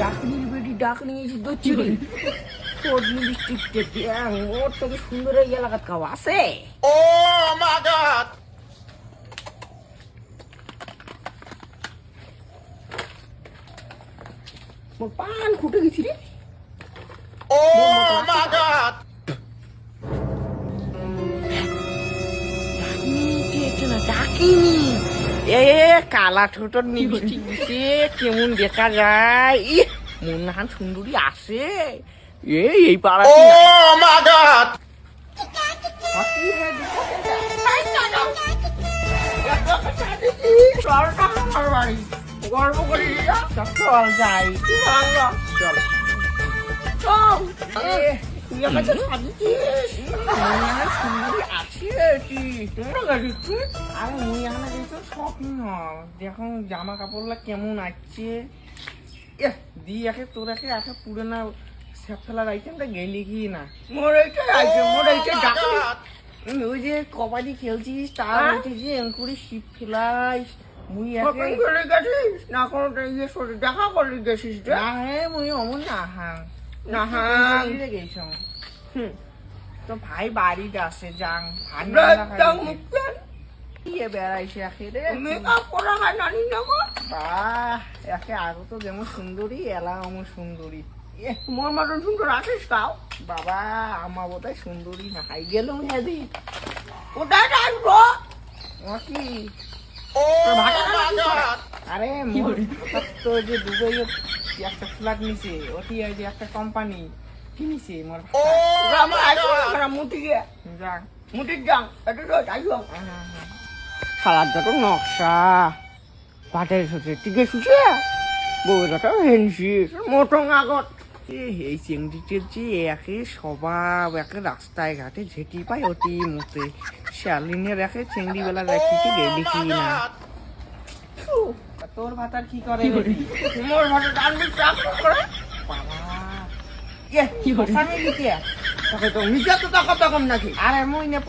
ডাকনির বেটি চটনি ওর থেকে সুন্দর এই এলাকাত খাওয়া আছে? my god! মোর পান খুটে গেছি রে। my god! ডাকনি ডাকিনি। এ কালা ঠোঁটর মিষ্টি দিছে কেমন দেখা যায়? ই মনহান সুন্দরী আসে। এই এই পাড়া god! গর্ব করি চল যাই চল। চল তুই আমাকে সাজিয়েছিস সুন্দরী আছে কি তোমরা গাড়ি আরে মুই এখানে কিন্তু শপিং হল দেখুন জামা কাপড়গুলা কেমন আছে। এ দি একে তোর একে একে পুরোনো সেফেলার আইটেমটা গেলি কি না? মোর এইটা আইটেম মোর এইটা ডাকলি ওই যে কবাডি খেলছিস তার উঠে যে এঙ্কুরি শিপ ফেলাইস। মুই একে করে গেছিস? না কোনো ইয়ে সরে দেখা করে গেছিস না মুই অমন না না হুম। তো ভাই বাড়িতে আসে যাং দিয়ে। বেড়াইছে মেকআপ করা হয় নানি বাহ একে আরও তো যেমন সুন্দরী এলা সুন্দরী। মতন আছিস বাবা বোধহয় সুন্দরী না হাই আসব ও কি! আরে মোর তো যে দুবাই একটা ফ্ল্যাট নিছে ওটি যে একটা কোম্পানি কিনিছে মোর Oh আমার মুটি গে যাং এটা তো সালাদ যত নকশা। পাটের টিকে যত মোটং আগত এই চেংড়িটির যে একে স্বভাব একে রাস্তায় ঘাটে ঝেটি পায় অতি মুতে। শালিনের একে চেংড়ি বেলা দেখিতে কি Oh my না! তোর ভাতার কি করে মোর চাকরি করে। বাবা। নাকি? আরে মুই না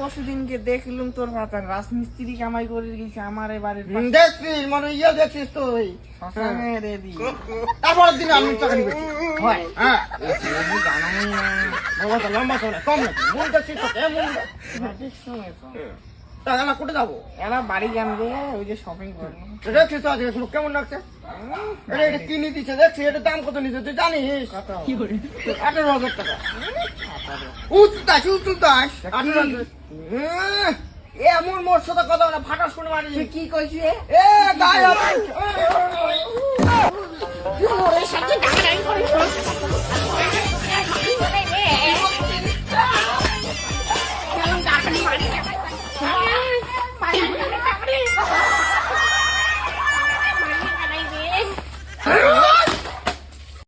দেখলুম তোর ভাতার রাজমিস্ত্রি কামাই করে গেছে আমার বাড়ির হুম, দেখছিস মানে ইয়ে দেখছিস তো ওই শ্মশানে রে দি। তারপরের দিনে আমি চাকরি হয়। হ্যাঁ। লম্বা কম নাকি? মন দেখছিস তো। কেমন আমরা কোটে যাব? এরা বাড়ি যান গিয়ে ওই যে শপিং করব দেখছিস তো আজকে লোক কেমন লাগছে? এটা এটা কিনে দিচ্ছে দেখছিস এটা দাম কত নিচ্ছে তুই জানিস? আঠারো হাজার টাকা। আঠারো হাজার। এমন মোর সাথে কথা বলে ফাটাস করে মারি কি কইছি এ গায়ে